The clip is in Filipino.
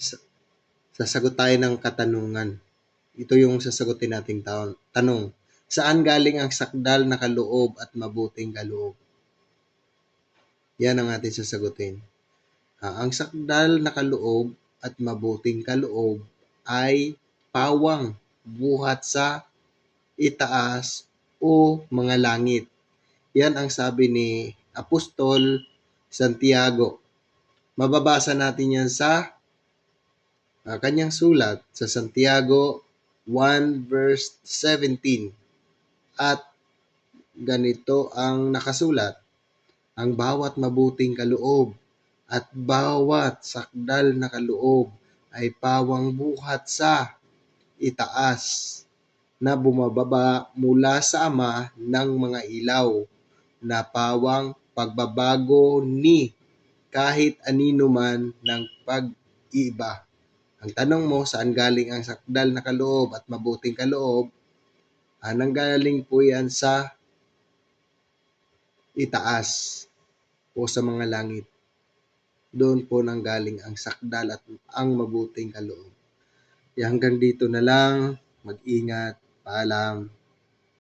Sa- sasagot tayo ng katanungan. Ito yung sasagutin nating. Tanong, saan galing ang sakdal na kaloob at mabuting kaloob? Yan ang ating sasagutin. Ah, ang sakdal na kaloob at mabuting kaloob ay pawang buhat sa itaas o mga langit. Yan ang sabi ni Apostol Santiago. Mababasa natin yan sa ah, kanyang sulat sa Santiago 1 verse 17. At ganito ang nakasulat, ang bawat mabuting kaloob at bawat sakdal na kaloob ay pawang buhat sa itaas na bumababa mula sa Ama ng mga ilaw na pawang pagbabago ni kahit anino man ng pag-iba. Ang tanong mo, saan galing ang sakdal na kaloob at mabuting kaloob? Ah, nanggaling po yan sa itaas o sa mga langit. Doon po nanggaling ang sakdal at ang mabuting kaloob. Kaya hanggang dito na lang. Mag-ingat. Paalam.